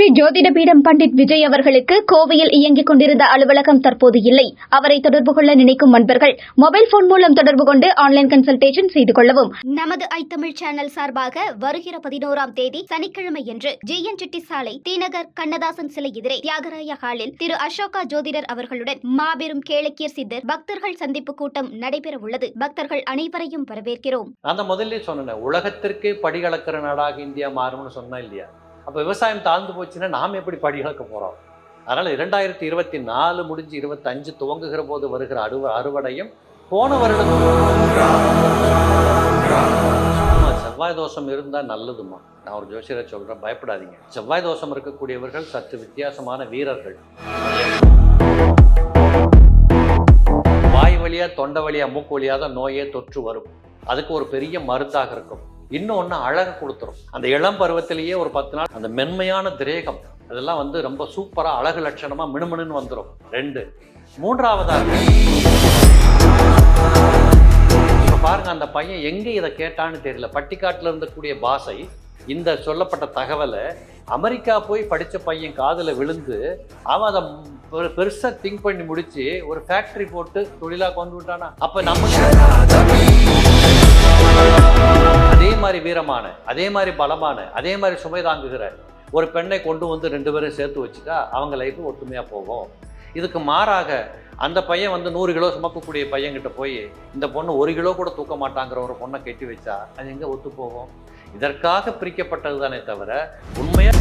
ஸ்ரீ ஜோதிட பீடம் பண்டிட் விஜய் அவர்களுக்கு கோவையில் இயங்கிக் கொண்டிருந்த அலுவலகம் தற்போது இல்லை. அவரை தொடர்பு கொள்ள நினைக்கும் நண்பர்கள் மொபைல் போன் மூலம் தொடர்பு கொண்டு ஆன்லைன் கன்சல்டேஷன் செய்து கொள்ளவும். நமது ஐ தமிழ் சேனல் சார்பாக வருகிற பதினோராம் தேதி சனிக்கிழமை என்று ஜி என் செட்டி சாலை தீநகர் கண்ணதாசன் சிலை எதிரே தியாகராய ஹாலில் திரு அசோகா ஜோதிடர் அவர்களுடன் மாபெரும் கேளக்கியர் சித்தர் பக்தர்கள் சந்திப்பு கூட்டம் நடைபெற உள்ளது. பக்தர்கள் அனைவரையும் வரவேற்கிறோம். நான் தான் முதல்ல சொன்னேன் உலகத்திற்கே படிகளக்கிற நாடாக இந்தியா மாறும்னு சொன்னா இல்லையா? அப்போ விவசாயம் தாழ்ந்து போச்சுன்னா நாம் எப்படி படிகளுக்கு போகிறோம் அதனால் இரண்டாயிரத்தி இருபத்தி நாலு முடிஞ்சு இருபத்தஞ்சு துவங்குகிற போது வருகிற அறுவ அறுவடையும் போன வருடம் செவ்வாய் தோஷம் இருந்தால் நல்லதுமா நான் ஒரு ஜோசியரை சொல்கிறேன் பயப்படாதீங்க. செவ்வாய் தோஷம் இருக்கக்கூடியவர்கள் சற்று வித்தியாசமான வீரர்கள். வாய் வழியாக தொண்டை வழியாக மூக்கு வழியா தான் நோயே தொற்று வரும். அதுக்கு ஒரு பெரிய மருந்தாக இருக்கும். இன்னொன்று அழகு கொடுத்துரும். அந்த இளம் பருவத்திலேயே ஒரு பத்து நாள் அந்த மென்மையான திரேகம் அதெல்லாம் வந்து ரொம்ப சூப்பராக அழகு லட்சணமாக மினுமினுன்னு வந்துடும் ரெண்டு. மூன்றாவதாக இப்போ பாருங்க அந்த பையன் எங்கே இதை கேட்டான்னு தெரியல. பட்டிக்காட்டில் இருந்தக்கூடிய பாசை இந்த சொல்லப்பட்ட தகவலை அமெரிக்கா போய் படித்த பையன் காதில் விழுந்து அவன் அதை ஒரு பெருசாக திங்க் பண்ணி முடித்து ஒரு ஃபேக்ட்ரி போட்டு தொழிலா கொண்டு விட்டானா. அப்போ நம்ம அதே மாதிரி வீரமான அதே மாதிரி பலமான அதே மாதிரி சுமை தாங்குகிற ஒரு பெண்ணை கொண்டு வந்து ரெண்டு பேரும் சேர்த்து வச்சுட்டா அவங்க லைஃப் ஒற்றுமையாக போகும். இதுக்கு மாறாக அந்த பையன் வந்து நூறு கிலோ சுமக்கக்கூடிய பையன்கிட்ட போய் இந்த பொண்ணு ஒரு கிலோ கூட தூக்க மாட்டாங்கிற ஒரு பொண்ணை கட்டி வச்சா அது எங்கே ஒத்து போகும்? இதற்காக பிரிக்கப்பட்டது தானே தவிர உண்மையாக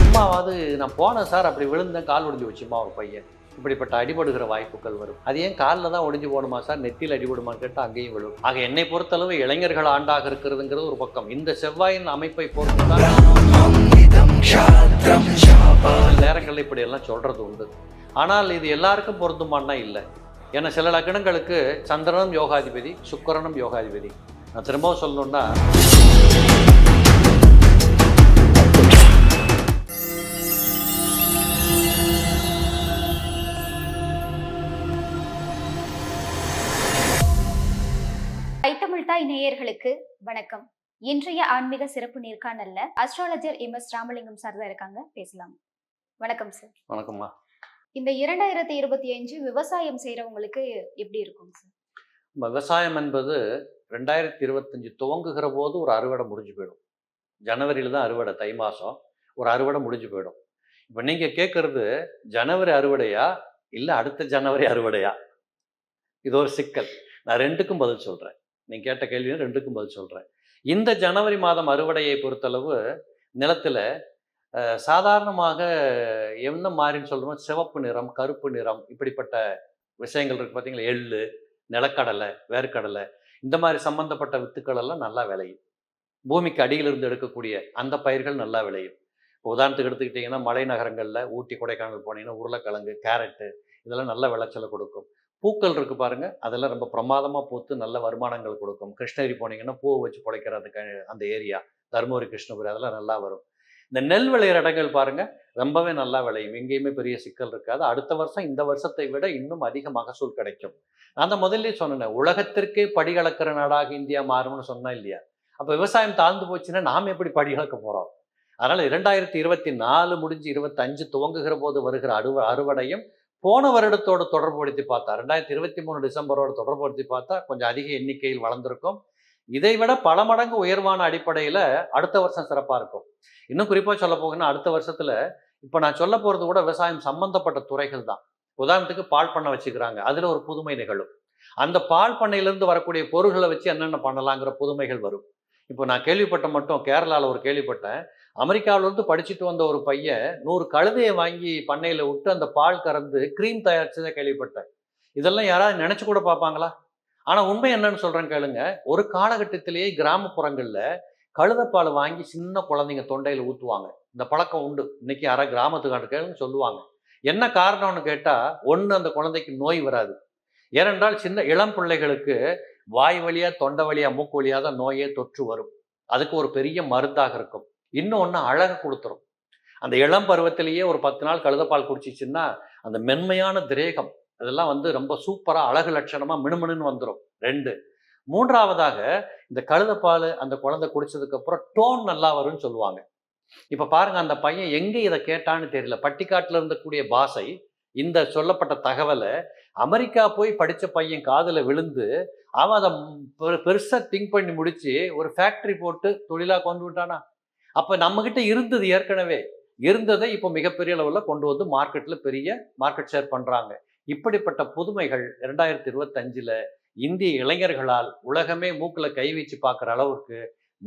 சும்மாவாவது நான் போனேன் சார் அப்படி விழுந்தேன் கால் ஒடிஞ்சு வச்சுமா ஒரு பையன். இப்படிப்பட்ட அடிபடுகிற வாய்ப்புகள் வரும். அது ஏன் காலில் தான் ஒடிஞ்சு போகணுமா சார்? நெத்தியில் அடிபடுமான்னு கேட்டால் அங்கேயும் விழும். ஆக என்னை பொறுத்தளவு இளைஞர்கள் ஆண்டாக இருக்கிறதுங்கிறது ஒரு பக்கம். இந்த செவ்வாயின் அமைப்பை பொறுத்து தான் நேரங்களில் இப்படி எல்லாம் சொல்கிறது உண்டு. ஆனால் இது எல்லாருக்கும் பொருந்துமான்னா இல்லை. ஏன்னா சில லக்னங்களுக்கு சந்திரனும் யோகாதிபதி சுக்கரனும் யோகாதிபதி. நான் திரும்பவும் சொல்லணுன்னா ஐத்தமிழ் தாய் நேயர்களுக்கு வணக்கம். இன்றைய ஆன்மீக சிறப்பு நேர்காணல்ல astrologer M S Ramalingam sir தான் இருக்காங்க. பேசலாம். வணக்கம் சார் வணக்கம்மா. இந்த இரண்டாயிரத்தி இருபத்தி அஞ்சு விவசாயம் செய்யறவங்களுக்கு எப்படி இருக்கும் சார் விவசாயம் என்பது ரெண்டாயிரத்தி இருபத்தஞ்சு துவங்குகிற போது ஒரு அறுவடை முடிஞ்சு போயிடும். ஜனவரியில் தான் அறுவடை தை மாதம் ஒரு அறுவடை முடிஞ்சு போயிடும். இப்போ நீங்கள் கேட்குறது ஜனவரி அறுவடையா? இல்லை அடுத்த ஜனவரி அறுவடையா? இது ஒரு சிக்கல். நான் ரெண்டுக்கும் பதில் சொல்கிறேன் நீங்கள் கேட்ட கேள்வியும் ரெண்டுக்கும் பதில் சொல்கிறேன் இந்த ஜனவரி மாதம் அறுவடையை பொறுத்தளவு நிலத்தில் சாதாரணமாக என்ன மாறின்னு சொல்கிறோம் சிவப்பு நிறம் கருப்பு நிறம் இப்படிப்பட்ட விஷயங்கள் இருக்குது பார்த்தீங்களா எள்ளு நிலக்கடலை வேர்க்கடலை இந்த மாதிரி சம்பந்தப்பட்ட வித்துக்கள் எல்லாம் நல்லா விளையும். பூமிக்கு அடியிலிருந்து எடுக்கக்கூடிய அந்த பயிர்கள் நல்லா விளையும். இப்போ உதாரணத்துக்கு எடுத்துக்கிட்டிங்கன்னா மலை நகரங்களில் ஊட்டி கொடைக்கானல் போனீங்கன்னா உருளைக்கிழங்கு கேரட்டு இதெல்லாம் நல்ல விளைச்சலை கொடுக்கும். பூக்கள் இருக்குது பாருங்க. அதெல்லாம் ரொம்ப பிரமாதமாக பூத்து நல்ல வருமானங்கள் கொடுக்கும். கிருஷ்ணகிரி போனீங்கன்னா பூவை வச்சு பிழைக்கிற அந்த ஏரியா தருமபுரி கிருஷ்ணபுரி அதெல்லாம் நல்லா வரும். இந்த நெல் விளையிற இடங்கள் பாருங்கள் ரொம்பவே நல்லா விளையும். எங்கேயுமே பெரிய சிக்கல் இருக்காது. அடுத்த வருஷம் இந்த வருஷத்தை விட இன்னும் அதிக மகசூல் கிடைக்கும். நான் தான் முதல்ல சொன்னேன் உலகத்திற்கே படிகளக்கிற நாடாக இந்தியா மாறும்னு சொன்னேன் இல்லையா? அப்போ விவசாயம் தாழ்ந்து போச்சுன்னா நாம் எப்படி படிகளக்க போகிறோம் அதனால் இரண்டாயிரத்தி இருபத்தி நாலு முடிஞ்சு இருபத்தஞ்சு துவங்குகிற போது வருகிற அறுவ அறுவடையும் போன வருடத்தோட தொடர்புபடுத்தி பார்த்தா ரெண்டாயிரத்தி இருபத்தி மூணு டிசம்பரோட தொடர்புபடுத்தி பார்த்தா கொஞ்சம் அதிக எண்ணிக்கையில் வளர்ந்திருக்கும். இதை விட பல மடங்கு உயர்வான அடிப்படையில் அடுத்த வருஷம் சிறப்பாக இருக்கும். இன்னும் குறிப்பாக சொல்ல போகணும்னா அடுத்த வருஷத்தில் இப்போ நான் சொல்ல போகிறது கூட விவசாயம் சம்பந்தப்பட்ட துறைகள் தான். உதாரணத்துக்கு பால் பண்ணை வச்சுக்கிறாங்க. அதில் ஒரு புதுமை நிகழும். அந்த பால் பண்ணையிலேருந்து வரக்கூடிய பொருள்களை வச்சு என்னென்ன பண்ணலாங்கிற புதுமைகள் வரும். இப்போ நான் கேள்விப்பட்ட மட்டும் கேரளாவில் ஒரு கேள்விப்பட்டேன். அமெரிக்காவிலேருந்து படிச்சுட்டு வந்த ஒரு பையன் நூறு கழுதையை வாங்கி பண்ணையில விட்டு அந்த பால் கறந்து க்ரீம் தயாரிச்சதை கேள்விப்பட்டேன். இதெல்லாம் யாராவது நினைச்சு கூட பார்ப்பாங்களா? ஆனா உண்மை என்னன்னு சொல்றேன் கேளுங்க. ஒரு காலகட்டத்திலேயே கிராமப்புறங்கள்ல கழுதப்பால் வாங்கி சின்ன குழந்தைங்க தொண்டையில ஊத்துவாங்க. இந்த பழக்கம் உண்டு. இன்னைக்கு யாராவது கிராமத்துக்காட்டுக்கேன்னு சொல்லுவாங்க. என்ன காரணம்னு கேட்டா ஒண்ணு அந்த குழந்தைக்கு நோய் வராது. ஏனென்றால் சின்ன இளம் பிள்ளைகளுக்கு வாய் வழியா தொண்டை வழியா மூக்கு வழியாக தான் நோயே தொற்று வரும். அதுக்கு ஒரு பெரிய மருந்தாக இருக்கும். இன்னொன்று அழகை கொடுத்துரும். அந்த இளம் பருவத்திலேயே ஒரு பத்து நாள் கழுதப்பால் குடிச்சிச்சின்னா அந்த மென்மையான திரேகம் அதெல்லாம் வந்து ரொம்ப சூப்பராக அழகு லட்சணமாக மினுமினுன்னு வந்துடும் ரெண்டு. மூன்றாவதாக இந்த கழுதப்பால் அந்த குழந்தை குடிச்சதுக்கப்புறம் டோன் நல்லா வரும்னு சொல்லுவாங்க. இப்போ பாருங்க அந்த பையன் எங்கே இதை கேட்டான்னு தெரியல. பட்டிக்காட்டில் இருந்தக்கூடிய பாசை இந்த சொல்லப்பட்ட தகவலை அமெரிக்கா போய் படித்த பையன் காதில் விழுந்து அவன் அதை பெரு- திங்க் பண்ணி முடிச்சு ஒரு ஃபேக்ட்ரி போட்டு தொழிலாக கொண்டு விட்டானா? அப்போ நம்மக்கிட்ட இருந்தது ஏற்கனவே. இருந்ததை இப்போ மிகப்பெரிய அளவில் கொண்டு வந்து மார்க்கெட்டில் பெரிய மார்க்கெட் ஷேர் பண்ணுறாங்க இப்படிப்பட்ட புதுமைகள் இரண்டாயிரத்தி இருபத்தஞ்சில் இந்திய இளைஞர்களால் உலகமே மூக்கில் கை வச்சு பார்க்குற அளவுக்கு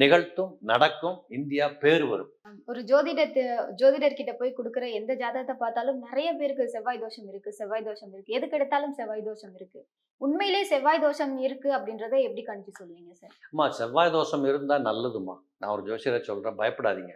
நிகழ்த்தும் நடக்கும் இந்தியா பேர் வரும். ஒரு ஜோதிடத்து ஜோதிடர் கிட்ட போய் கொடுக்குற எந்த ஜாதகத்தை பார்த்தாலும் நிறைய பேருக்கு செவ்வாய் தோஷம் இருக்கு செவ்வாய் தோஷம் இருக்கு. எதுக்கு எடுத்தாலும் செவ்வாய் தோஷம் இருக்கு. உண்மையிலே செவ்வாய் தோஷம் இருக்கு அப்படின்றத எப்படி கணிச்சு சொல்லுவீங்க சார் அம்மா செவ்வாய் தோஷம் இருந்தா நல்லதும்மா. நான் ஒரு ஜோசியரை சொல்றேன் பயப்படாதீங்க.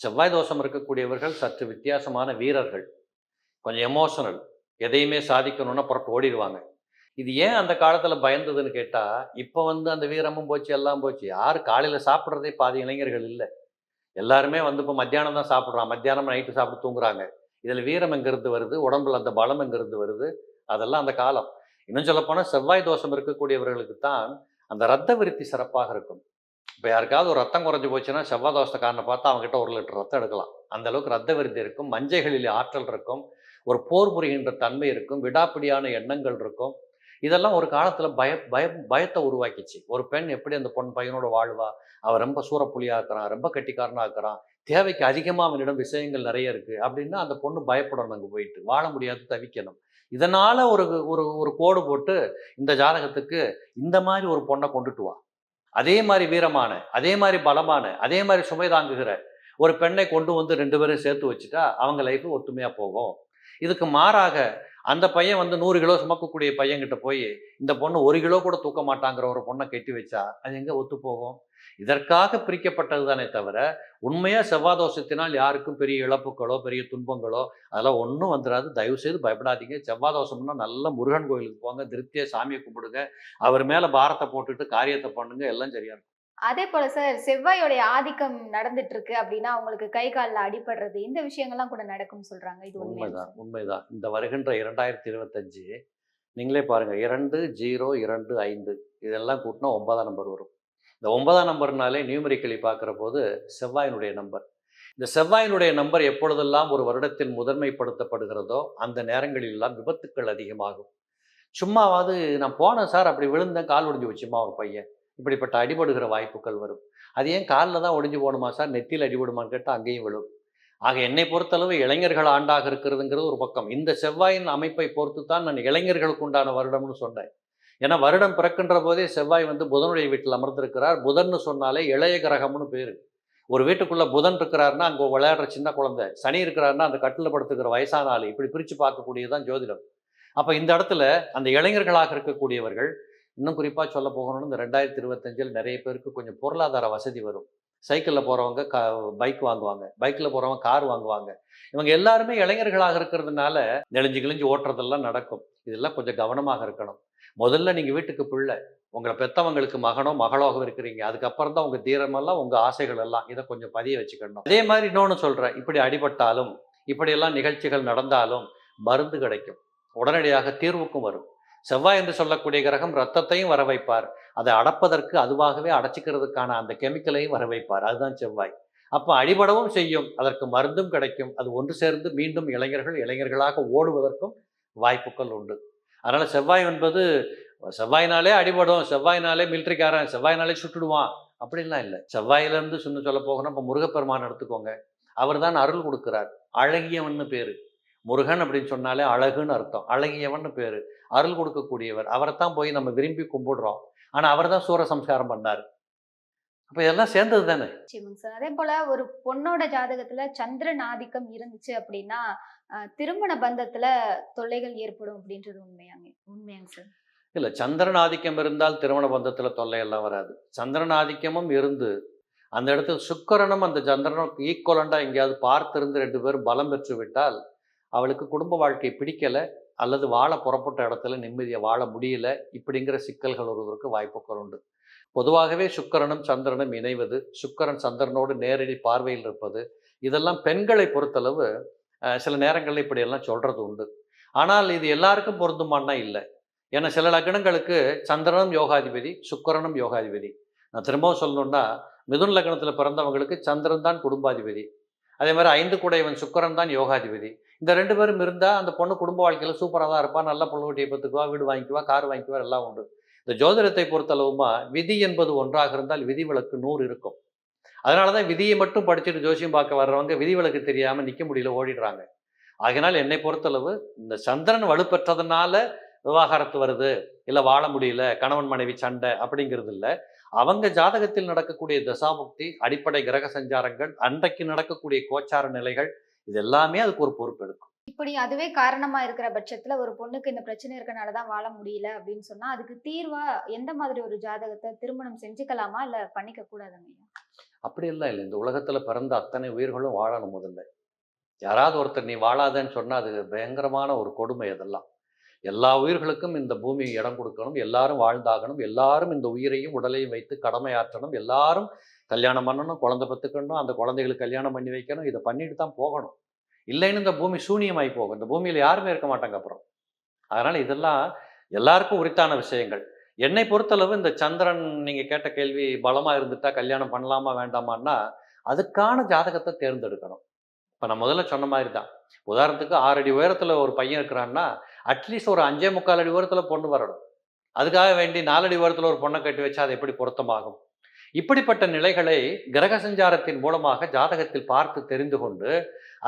செவ்வாய் தோஷம் இருக்கக்கூடியவர்கள் சற்று வித்தியாசமான வீரர்கள். கொஞ்சம் எமோஷனல் எதையுமே சாதிக்கணும்னா புறட்டு ஓடிடுவாங்க. இது ஏன் அந்த காலத்தில் பயந்ததுன்னு கேட்டால் இப்போ வந்து அந்த வீரமும் போச்சு எல்லாம் போச்சு. யார் காலையில் சாப்பிட்றதே பாதி இளைஞர்கள் இல்லை. எல்லாருமே வந்து இப்போ மத்தியானம் தான் சாப்பிட்றான். மத்தியானம் நைட்டு சாப்பிட்டு தூங்குறாங்க. இதில் வீரம் எங்கிருந்து வருது? உடம்புல அந்த பலம் எங்கிருந்து வருது? அதெல்லாம் அந்த காலம். இன்னும் சொல்லப்போனால் செவ்வாய் தோஷம் இருக்கக்கூடியவர்களுக்கு தான் அந்த ரத்த விருத்தி சிறப்பாக இருக்கும். இப்போ யாருக்காவது ஒரு ரத்தம் குறைஞ்சி போச்சுன்னா செவ்வாய் தோஷக்காரனை பார்த்தா அவங்ககிட்ட ஒரு லிட்டர் ரத்தம் எடுக்கலாம். அந்த அளவுக்கு ரத்த விருத்தி இருக்கும். மஞ்சைகளில் ஆற்றல் இருக்கும். ஒரு போர் புரிகின்ற தன்மை இருக்கும். விடாப்பிடியான எண்ணங்கள் இருக்கும். இதெல்லாம் ஒரு காலத்தில் பய பய பயத்தை உருவாக்கிச்சு. ஒரு பெண் எப்படி அந்த பொன் பையனோட வாழ்வா? அவன் ரொம்ப சூறப்புலியாக இருக்கிறான் ரொம்ப கட்டிக்காரனாக இருக்கிறான் தேவைக்கு அதிகமாக அவனிடம் விஷயங்கள் நிறைய இருக்குது அப்படின்னா அந்த பொண்ணு பயப்படணும் அங்கே போயிட்டு. வாழ முடியாது தவிக்கணும். இதனால் ஒரு ஒரு ஒரு கோடு போட்டு இந்த ஜாதகத்துக்கு இந்த மாதிரி ஒரு பொண்ணை கொண்டுட்டு வா. அதே மாதிரி வீரமான அதே மாதிரி பலமான அதே மாதிரி சுமை தாங்குகிற ஒரு பெண்ணை கொண்டு வந்து ரெண்டு பேரும் சேர்த்து வச்சுட்டா அவங்க லைஃப் ஒத்துமையா போகும். இதுக்கு மாறாக அந்த பையன் வந்து நூறு கிலோ சுமக்கக்கூடிய பையன்கிட்ட போய் இந்த பொண்ணு ஒரு கிலோ கூட தூக்க மாட்டாங்கிற ஒரு பொண்ணை கட்டி வச்சா அது எங்கே ஒத்து போகும்? இதற்காக பிரிக்கப்பட்டது தானே தவிர உண்மையாக செவ்வாதோஷத்தினால் யாருக்கும் பெரிய இழப்புகளோ பெரிய துன்பங்களோ அதெல்லாம் ஒன்றும் வந்துடாது தயவு செய்து பயப்படாதீங்க. செவ்வாதோஷம்னா நல்ல முருகன் கோயிலுக்கு போங்க. திருப்தியாக சாமியை கும்பிடுங்க. அவர் மேலே பாரத்தை போட்டுட்டு காரியத்தை பண்ணுங்க. எல்லாம் சரியா இருக்கும். அதே போல சார் செவ்வாயோடைய ஆதிக்கம் நடந்துட்டு இருக்கு அப்படின்னா அவங்களுக்கு கை காலில் அடிபடுறது இந்த விஷயங்கள்லாம் கூட நடக்கும்னு சொல்றாங்க. இது உண்மைதான் உண்மைதான். இந்த வருகின்ற இரண்டாயிரத்தி இருபத்தஞ்சு நீங்களே பாருங்க இரண்டு ஜீரோ இரண்டு ஐந்து இதெல்லாம் கூட்டினா ஒன்பதாம் நம்பர் வரும். இந்த ஒன்பதாம் நம்பர்னாலே நியூமரிக்கலி பார்க்குற போது செவ்வாயினுடைய நம்பர் இந்த செவ்வாயினுடைய நம்பர் எப்பொழுதெல்லாம் ஒரு வருடத்தில் முதன்மைப்படுத்தப்படுகிறதோ அந்த நேரங்களிலெல்லாம் விபத்துக்கள் அதிகமாகும். சும்மாவாவது நான் போனேன் சார் அப்படி விழுந்தேன் கால் ஒடிஞ்சு வச்சுமா ஒரு பையன். இப்படிப்பட்ட அடிபடுகிற வாய்ப்புகள் வரும். அது ஏன் காலில் தான் ஒடிஞ்சு போகணுமா சார்? நெத்தியில் அடிபடுமான்னு கேட்டால் அங்கேயும் விழும். ஆக என்னை பொறுத்தளவு இளைஞர்கள் ஆண்டாக இருக்கிறதுங்கிறது ஒரு பக்கம். இந்த செவ்வாயின் அமைப்பை பொறுத்து தான் நான் இளைஞர்களுக்கு உண்டான வருடம்னு சொன்னேன். ஏன்னா வருடம் பிறக்கின்ற போதே செவ்வாய் வந்து புதனுடைய வீட்டில் அமர்ந்திருக்கிறார். புதன்னு சொன்னாலே இளைய கிரகம்னு பேர். ஒரு வீட்டுக்குள்ள புதன் இருக்கிறாருன்னா அங்கே விளையாடுற சின்ன குழந்தை. சனி இருக்கிறாருன்னா அந்த கட்டில் படுத்துக்கிற வயசான ஆள். இப்படி பிரித்து பார்க்கக்கூடியதான் ஜோதிடம். அப்போ இந்த இடத்துல அந்த இளைஞர்களாக இருக்கக்கூடியவர்கள் இன்னும் குறிப்பாக சொல்ல போகணும்னு இந்த ரெண்டாயிரத்தி இருபத்தஞ்சில் நிறைய பேருக்கு கொஞ்சம் பொருளாதார வசதி வரும். சைக்கிளில் போகிறவங்க க பைக் வாங்குவாங்க. பைக்கில் போகிறவங்க கார் வாங்குவாங்க. இவங்க எல்லாருமே இளைஞர்களாக இருக்கிறதுனால நெளிஞ்சு கிழிஞ்சு ஓட்டுறதெல்லாம் நடக்கும். இதெல்லாம் கொஞ்சம் கவனமாக இருக்கணும். முதல்ல நீங்கள் வீட்டுக்கு பிள்ளை உங்களை பெத்தவங்களுக்கு மகனோ மகளோக இருக்கிறீங்க. அதுக்கப்புறம் தான் உங்கள் தீரமெல்லாம் உங்கள் ஆசைகள் எல்லாம் இதை கொஞ்சம் பதிய வச்சுக்கணும். அதே மாதிரி இன்னொன்று சொல்கிறேன் இப்படி அடிபட்டாலும் இப்படியெல்லாம் நிகழ்ச்சிகள் நடந்தாலும் மருந்து கிடைக்கும். உடனடியாக தீர்வுக்கும் வரும். செவ்வாய் என்று சொல்லக்கூடிய கிரகம் ரத்தத்தையும் வர வைப்பார். அதை அடப்பதற்கு அதுவாகவே அடைச்சிக்கிறதுக்கான அந்த கெமிக்கலையும் வர வைப்பார். அதுதான் செவ்வாய். அப்போ அடிபடவும் செய்யும். அதற்கு மருந்தும் கிடைக்கும். அது ஒன்று சேர்ந்து மீண்டும் இளைஞர்கள் இளைஞர்களாக ஓடுவதற்கும் வாய்ப்புகள் உண்டு. அதனால் செவ்வாய் என்பது செவ்வாய்னாலே அடிபடும் செவ்வாய்னாலே மிலிட்ரிக்காரன் செவ்வாய்னாலே சுட்டுடுவான் அப்படின்லாம் இல்லை. செவ்வாயிலேருந்து சொன்ன சொல்ல போகணும். இப்போ முருகப்பெருமான் எடுத்துக்கோங்க. அவர் தான் அருள் கொடுக்குறார். அழகியவன்னு பேர். முருகன் அப்படின்னு சொன்னாலே அழகுன்னு அர்த்தம். அழகியவன்னு பேர். அருள் கொடுக்கக்கூடியவர். அவரைத்தான் போய் நம்ம விரும்பி கும்பிடுறோம். ஆனால் அவர் தான் சூரசம்ஸ்காரம் பண்ணார். அப்போ இதெல்லாம் சேர்ந்தது தானே? நிச்சயமாங்க சார். அதே போல ஒரு பொண்ணோட ஜாதகத்துல சந்திரன் ஆதிக்கம் இருந்துச்சு அப்படின்னா திருமண பந்தத்துல தொல்லைகள் ஏற்படும் அப்படின்றது உண்மையாங்க உண்மையாங்க சார். இல்லை சந்திரன் ஆதிக்கம் இருந்தால் திருமண பந்தத்தில் தொல்லையெல்லாம் வராது. சந்திரன் ஆதிக்கமும் இருந்து அந்த இடத்துல சுக்கிரனும் அந்த சந்திரனும் ஈக்குவலண்டாக எங்கேயாவது பார்த்திருந்து ரெண்டு பேரும் பலம் பெற்று விட்டால் அவளுக்கு குடும்ப வாழ்க்கை பிடிக்கலை அல்லது வாழ புறப்பட்ட இடத்துல நிம்மதியை வாழ முடியல இப்படிங்கிற சிக்கல்கள் வருவதற்கு வாய்ப்புகள் உண்டு. பொதுவாகவே சுக்கரனும் சந்திரனும் இணைவது சுக்கரன் சந்திரனோடு நேரடி பார்வையில் இருப்பது இதெல்லாம் பெண்களை பொறுத்தளவு சில நேரங்களில் இப்படியெல்லாம் சொல்கிறது உண்டு. ஆனால் இது எல்லாருக்கும் பொருந்துமான்னா இல்லை. ஏன்னா சில லக்னங்களுக்கு சந்திரனும் யோகாதிபதி சுக்கரனும் யோகாதிபதி. நான் திரும்பவும் சொல்லணும்னா மிதுன் லக்னத்தில் பிறந்தவங்களுக்கு சந்திரன் தான் குடும்பாதிபதி. அதே மாதிரி ஐந்து கூடையவன் சுக்கரன் தான் யோகாதிபதி. இந்த ரெண்டு பேரும் இருந்தால் அந்த பொண்ணு குடும்ப வாழ்க்கையில் சூப்பராக தான் இருப்பா. நல்ல பொண்ணுக்குட்டியை பத்துக்குவா வீடு வாங்கிக்குவா கார் வாங்கிக்குவா எல்லாம் உண்டு. இந்த ஜோதிடத்தை பொறுத்தளவுமா விதி என்பது ஒன்றாக இருந்தால் விதி விளக்கு நூறு இருக்கும். அதனால தான் விதியை மட்டும் படிச்சுட்டு ஜோசியம் பார்க்க வர்றவங்க விதி விளக்கு தெரியாமல் நிற்க முடியல ஓடிடுறாங்க. ஆகினால் என்னை பொறுத்தளவு இந்த சந்திரன் வலுப்பெற்றதுனால விவாகரத்து வருது. இல்லை வாழ முடியல கணவன் மனைவி சண்டை அப்படிங்கிறது இல்லை. அவங்க ஜாதகத்தில் நடக்கக்கூடிய தசாமுக்தி அடிப்படை கிரக சஞ்சாரங்கள் அன்றைக்கு நடக்கக்கூடிய கோச்சார நிலைகள் இது எல்லாமே அதுக்கு ஒரு பொறுப்பு எடுக்கும். இப்படி அதுவே காரணமா இருக்கிற பட்சத்துல ஒரு பொண்ணுக்கு இந்த பிரச்சனை இருக்கனாலதான் வாழ முடியல அப்படின்னு சொன்னா அதுக்கு தீர்வா எந்த மாதிரி ஒரு ஜாதகத்தை திருமணம் செஞ்சுக்கலாமா இல்ல பண்ணிக்க கூடாதுங்க அப்படி எல்லாம் இல்லை. இந்த உலகத்துல பிறந்த அத்தனை உயிர்களும் வாழணும் முதல்ல. யாராவது ஒருத்தர் நீ வாழாதன்னு சொன்னா அது பயங்கரமான ஒரு கொடுமை அதெல்லாம். எல்லா உயிர்களுக்கும் இந்த பூமி இடம் கொடுக்கணும். எல்லாரும் வாழ்ந்தாகணும். எல்லாரும் இந்த உயிரையும் உடலையும் வைத்து கடமையாற்றணும். எல்லாரும் கல்யாணம் பண்ணணும் குழந்தை பத்துக்கணும் அந்த குழந்தைகளுக்கு கல்யாணம் பண்ணி வைக்கணும் இதை பண்ணிட்டு தான் போகணும். இல்லைன்னு இந்த பூமி சூனியமாகி போகும். இந்த பூமியில் யாருமே இருக்க மாட்டாங்க அப்புறம். அதனால் இதெல்லாம் எல்லாருக்கும் உரித்தான விஷயங்கள். என்னை பொறுத்தளவு இந்த சந்திரன் நீங்கள் கேட்ட கேள்வி பலமாக இருந்துட்டா கல்யாணம் பண்ணலாமா வேண்டாமான்னா அதுக்கான ஜாதகத்தை தேர்ந்தெடுக்கணும். இப்போ நான் முதல்ல சொன்ன மாதிரி தான். உதாரணத்துக்கு ஆறு அடி உயரத்தில் ஒரு பையன் இருக்கிறான்னா அட்லீஸ்ட் ஒரு அஞ்சே முக்கால் அடி உயரத்தில் பொண்ணு வரணும். அதுக்காக வேண்டி நாலடி உயரத்தில் ஒரு பொண்ணை கட்டி வச்சா அது எப்படி பொருத்தமாகும்? இப்படிப்பட்ட நிலைகளை கிரக சஞ்சாரத்தின் மூலமாக ஜாதகத்தில் பார்த்து தெரிந்து கொண்டு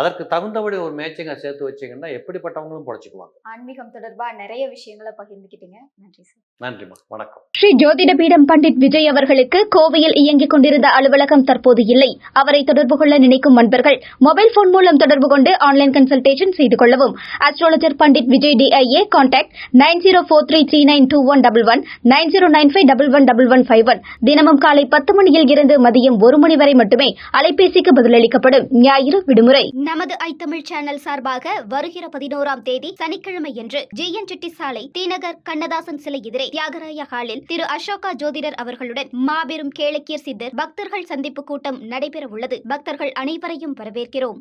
அதற்கு தகுந்தபடி ஒரு மேட்சிங்கை சேர்த்து வச்சிங்கன்னா எப்படிப்பட்டவங்களும் பொழைச்சிக்குவாங்க. ஆன்மீகம் தொடர்பா நிறைய விஷயங்களை பகிர்ந்துக்கிட்டீங்க நன்றி சார். நன்றிம்மா. வணக்கம். ஸ்ரீ ஜோதிட பீடம் பண்டிட் விஜய் அவர்களுக்கு கோவையில் இயங்கிக் கொண்டிருந்த அலுவலகம் தற்போது இல்லை. அவரை தொடர்பு கொள்ள நினைக்கும் நண்பர்கள் மொபைல் போன் மூலம் தொடர்பு கொண்டு ஆன்லைன் கன்சல்டேஷன் செய்து கொள்ளவும். Astrologer Pandit Vijay DIA contact nine zero four three three nine two one double one nine zero nine five double one double one five one. தினமும் காலை பத்து மணியில் இருந்து மதியம் ஒரு மணி வரை மட்டுமே அலைபேசிக்கு பதிலளிக்கப்படும் ஞாயிறு விடுமுறை. நமது ஐத்தமிழ் சேனல் சார்பாக வருகிற பதினோராம் தேதி சனிக்கிழமையன்று ஜி என் செட்டி சாலை தீநகர் கண்ணதாசன் சிலை எதிரே தியாகராய ஹாலில் திரு அசோகா ஜோதிடர் அவர்களுடன் மாபெரும் கேளக்கியர் சித்தர் பக்தர்கள் சந்திப்பு கூட்டம் நடைபெற உள்ளது பக்தர்கள் அனைவரையும் வரவேற்கிறோம்.